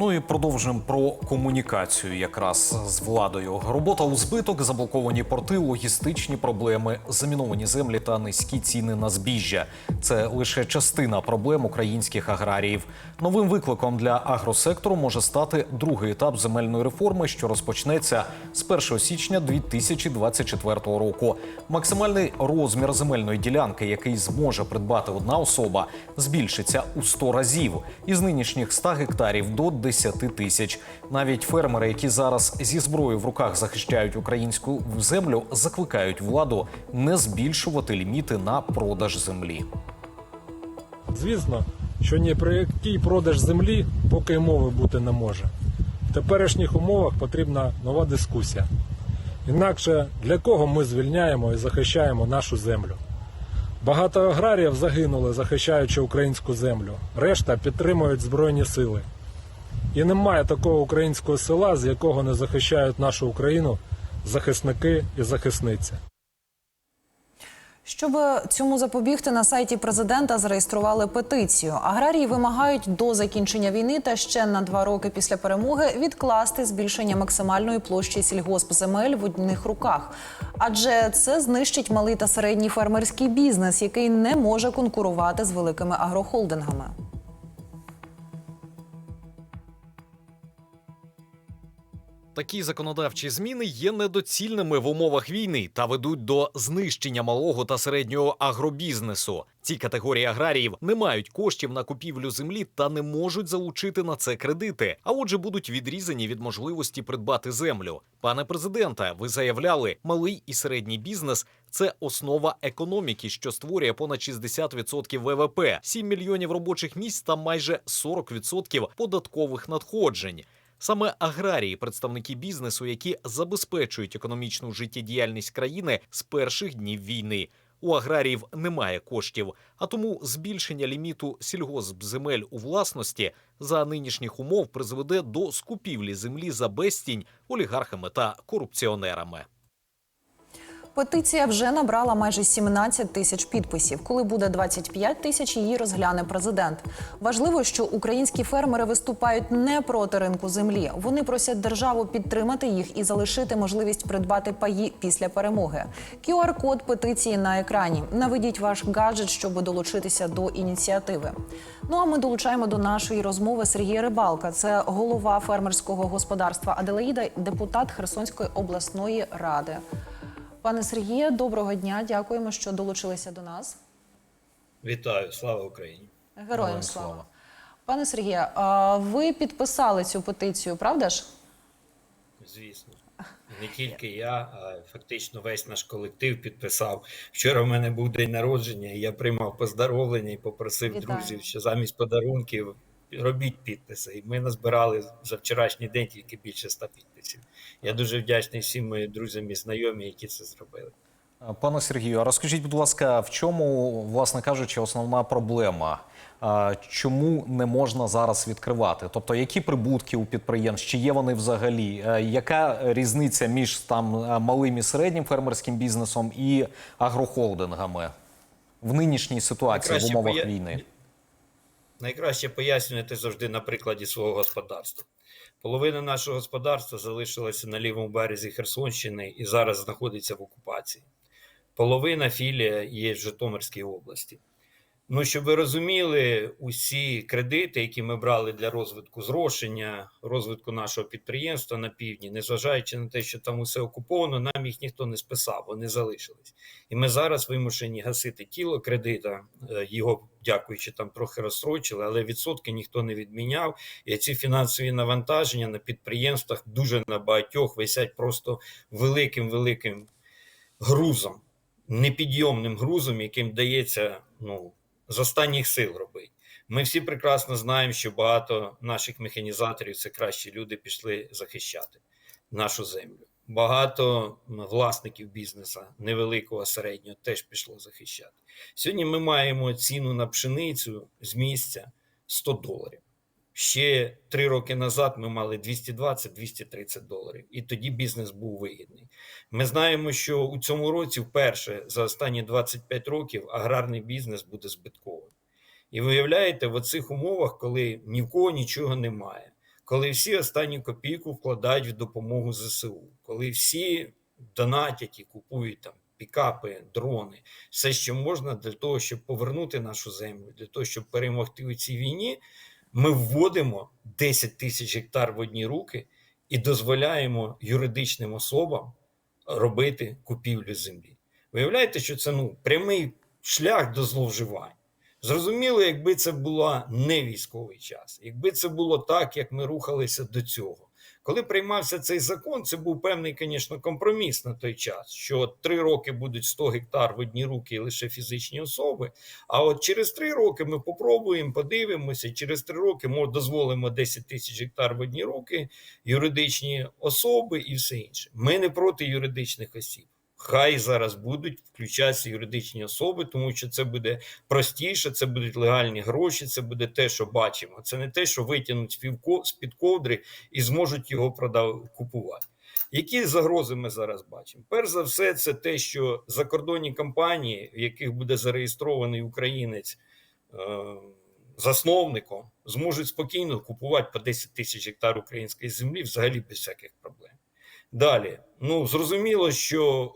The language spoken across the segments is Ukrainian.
Ну і продовжимо про комунікацію якраз з владою. Робота у збиток, заблоковані порти, логістичні проблеми, заміновані землі та низькі ціни на збіжжя. Це лише частина проблем українських аграріїв. Новим викликом для агросектору може стати другий етап земельної реформи, що розпочнеться з 1 січня 2024 року. Максимальний розмір земельної ділянки, який зможе придбати одна особа, збільшиться у 100 разів із нинішніх 100 гектарів до 10 тисяч. Навіть фермери, які зараз зі зброєю в руках захищають українську землю, закликають владу не збільшувати ліміти на продаж землі. Звісно, що ні про який продаж землі поки мови бути не може. В теперішніх умовах потрібна нова дискусія. Інакше для кого ми звільняємо і захищаємо нашу землю? Багато аграріїв загинули, захищаючи українську землю. Решта підтримують Збройні сили. І немає такого українського села, з якого не захищають нашу Україну захисники і захисниці. Щоб цьому запобігти, на сайті президента зареєстрували петицію. Аграрії вимагають до закінчення війни та ще на два роки після перемоги відкласти збільшення максимальної площі сільгоспземель в одних руках, адже це знищить малий та середній фермерський бізнес, який не може конкурувати з великими агрохолдингами. Такі законодавчі зміни є недоцільними в умовах війни та ведуть до знищення малого та середнього агробізнесу. Ці категорії аграріїв не мають коштів на купівлю землі та не можуть залучити на це кредити, а отже, будуть відрізані від можливості придбати землю. Пане президенте, ви заявляли, малий і середній бізнес це основа економіки, що створює понад 60% ВВП, 7 мільйонів робочих місць та майже 40% податкових надходжень. Саме аграрії, представники бізнесу, які забезпечують економічну життєдіяльність країни з перших днів війни. У аграріїв немає коштів, а тому збільшення ліміту сільгоспземель у власності за нинішніх умов призведе до скупівлі землі за безцінь олігархами та корупціонерами. Петиція вже набрала майже 17 тисяч підписів. Коли буде 25 тисяч, її розгляне президент. Важливо, що українські фермери виступають не проти ринку землі. Вони просять державу підтримати їх і залишити можливість придбати паї після перемоги. QR-код петиції на екрані. Наведіть ваш гаджет, щоб долучитися до ініціативи. Ну а ми долучаємо до нашої розмови Сергія Рибалка. Це голова фермерського господарства Аделаїда, депутат Херсонської обласної ради. Пане Сергіє, доброго дня. Дякуємо, що долучилися до нас. Вітаю, слава Україні! Героям Героям слава. слава. Пане Сергіє, а ви підписали цю петицію, правда ж? Звісно, не тільки я, а фактично весь наш колектив підписав. Вчора в мене був день народження, і я приймав поздоровлення і попросив Вітаю. друзів, що замість подарунків робіть підписи. І ми назбирали за вчорашній день тільки більше ста підписів. Я дуже вдячний всім моїм друзям і знайомі, які це зробили. Пане Сергію, а розкажіть, будь ласка, в чому, власне кажучи, основна проблема? Чому не можна зараз відкривати? Тобто, які прибутки у підприємств? Чи є вони взагалі? Яка різниця між там малим і середнім фермерським бізнесом і агрохолдингами в нинішній ситуації в умовах поя- війни? Найкраще пояснювати завжди на прикладі свого господарства. Половина нашого господарства залишилася на лівому березі Херсонщини і зараз знаходиться в окупації. Половина філія є в Житомирській області. Ну, щоб ви розуміли, усі кредити, які ми брали для розвитку зрошення, розвитку нашого підприємства на півдні, незважаючи на те, що там усе окуповано, нам їх ніхто не списав, вони залишились. І ми зараз вимушені гасити тіло кредита. Е, Його, дякуючи, там трохи розстрочили, але відсотки ніхто не відміняв. І ці фінансові навантаження на підприємствах дуже на багатьох висять просто великим великим грузом, непідйомним грузом, яким дається ну, з останніх сил робити. Ми всі прекрасно знаємо, що багато наших механізаторів це кращі люди пішли захищати нашу землю. Багато власників бізнесу, невеликого, середнього, теж пішло захищати. Сьогодні ми маємо ціну на пшеницю з місця 100 доларів. Ще три роки назад ми мали 220-230 доларів, і тоді бізнес був вигідний. Ми знаємо, що у цьому році вперше за останні 25 років аграрний бізнес буде збитковим. І виявляєте, в оцих умовах, коли ні в кого нічого немає, коли всі останню копійку вкладають в допомогу ЗСУ, коли всі донатять і купують там пікапи, дрони, все, що можна для того, щоб повернути нашу землю, для того, щоб перемогти у цій війні, ми вводимо 10 тисяч гектар в одні руки і дозволяємо юридичним особам робити купівлю землі. Виявляєте, що це ну, прямий шлях до зловживань. Зрозуміло, якби це була не військовий час, якби це було так, як ми рухалися до цього. Коли приймався цей закон, це був певний, звісно, компроміс на той час, що три роки будуть 100 гектар в одні руки і лише фізичні особи. А от через три роки ми попробуємо, подивимося, через три роки ми дозволимо 10 тисяч гектар в одні руки, юридичні особи і все інше. Ми не проти юридичних осіб. Хай зараз будуть включатися юридичні особи, тому що це буде простіше, це будуть легальні гроші, це буде те, що бачимо. Це не те, що витягнуть з-під з-під ковдри і зможуть його продав купувати. Які загрози ми зараз бачимо? Перш за все, це те, що закордонні компанії, в яких буде зареєстрований українець е, засновником, зможуть спокійно купувати по 10 тисяч гектар української землі взагалі без всяких. Далі, ну зрозуміло, що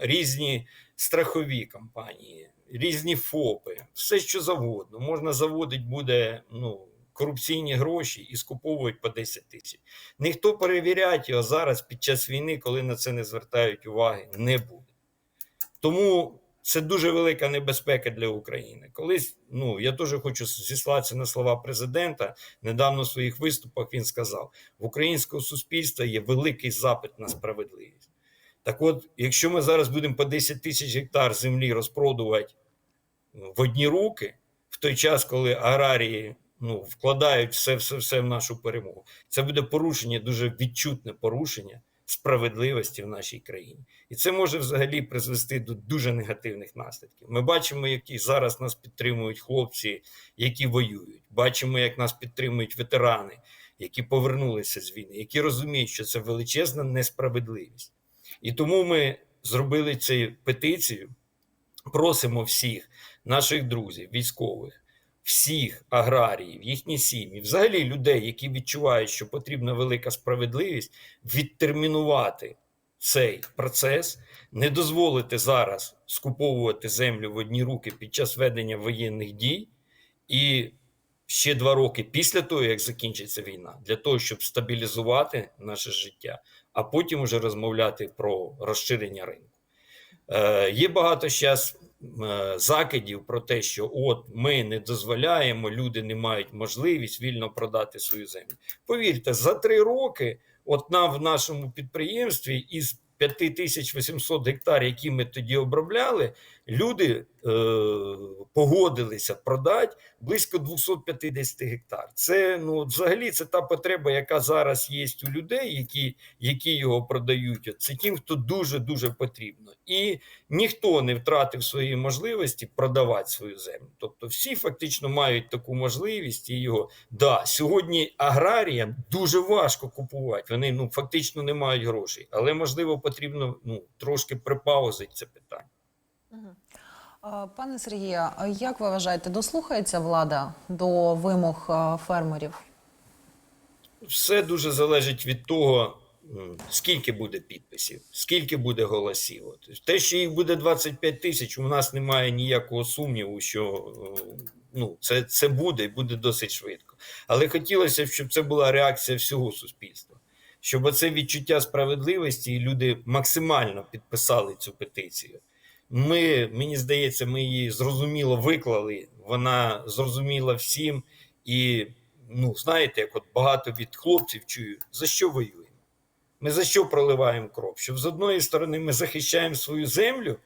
е, різні страхові компанії, різні ФОПи, все що завгодно. Можна заводити буде ну, корупційні гроші і скуповують по 10 тисяч. Ніхто перевіряти його зараз під час війни, коли на це не звертають уваги, не буде. Тому це дуже велика небезпека для України. Колись, ну я теж хочу зіслатися на слова президента. Недавно в своїх виступах він сказав: в українського суспільства є великий запит на справедливість. Так от, якщо ми зараз будемо по 10 тисяч гектар землі розпродувати в одні руки, в той час, коли аграрії ну, вкладають все, все, все в нашу перемогу, це буде порушення, дуже відчутне порушення справедливості в нашій країні. І це може взагалі призвести до дуже негативних наслідків. Ми бачимо, які зараз нас підтримують хлопці, які воюють. Бачимо, як нас підтримують ветерани, які повернулися з війни, які розуміють, що це величезна несправедливість. І тому ми зробили цю петицію. Просимо всіх наших друзів, військових, всіх аграріїв, їхні сім'ї, взагалі людей, які відчувають, що потрібна велика справедливість, відтермінувати цей процес, не дозволити зараз скуповувати землю в одні руки під час ведення воєнних дій, і ще два роки після того, як закінчиться війна, для того, щоб стабілізувати наше життя, а потім уже розмовляти про розширення ринку. Е, Є багато зараз закидів про те, що от ми не дозволяємо, люди не мають можливість вільно продати свою землю. Повірте, за три роки, от нам в нашому підприємстві із 5800 гектар, які ми тоді обробляли, люди е, погодилися продати близько 250 гектар. Це ну взагалі це та потреба, яка зараз є у людей, які які його продають. Це тим, хто дуже дуже потрібно, і ніхто не втратив свої можливості продавати свою землю. Тобто, всі фактично мають таку можливість і його да сьогодні аграріям дуже важко купувати. Вони ну фактично не мають грошей, але можливо потрібно ну трошки припаузити це питання. Пане Сергію, як ви вважаєте, дослухається влада до вимог фермерів? Все дуже залежить від того, скільки буде підписів, скільки буде голосів. От Те, що їх буде 25 тисяч, у нас немає ніякого сумніву, що е, ну, це, це буде і буде досить швидко. Але хотілося б, щоб це була реакція всього суспільства. Щоб оце відчуття справедливості і люди максимально підписали цю петицію. Ми, мені здається, ми її зрозуміло виклали. Вона зрозуміла всім. І, ну, знаєте, як от багато від хлопців чую, за що воюємо? Ми за що проливаємо кров? Щоб з одної сторони ми захищаємо свою землю,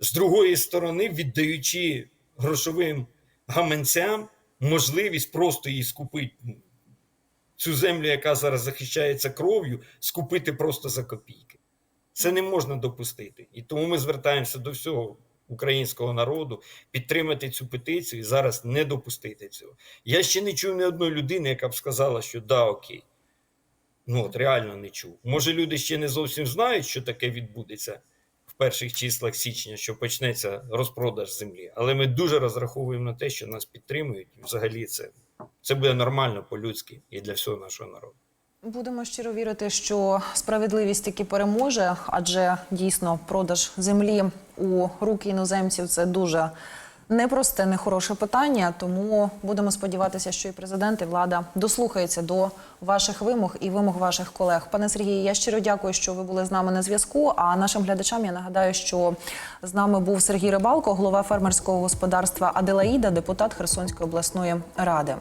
з другої сторони, віддаючи грошовим гаманцям можливість просто її скупити. Цю землю, яка зараз захищається кров'ю, скупити просто за копійки. Це не можна допустити. І тому ми звертаємося до всього українського народу підтримати цю петицію і зараз не допустити цього. Я ще не чув ні одної людини, яка б сказала, що да, окей. Ну от реально не чув. Може, люди ще не зовсім знають, що таке відбудеться в перших числах січня, що почнеться розпродаж землі. Але ми дуже розраховуємо на те, що нас підтримують. Взагалі це Це буде нормально по-людськи і для всього нашого народу. Будемо щиро вірити, що справедливість таки переможе, адже дійсно продаж землі у руки іноземців це дуже непросте, нехороше питання. Тому будемо сподіватися, що і президент, і влада дослухаються до ваших вимог і вимог ваших колег. Пане Сергію, я щиро дякую, що ви були з нами на зв'язку. А нашим глядачам я нагадаю, що з нами був Сергій Рибалко, голова фермерського господарства Аделаїда, депутат Херсонської обласної ради.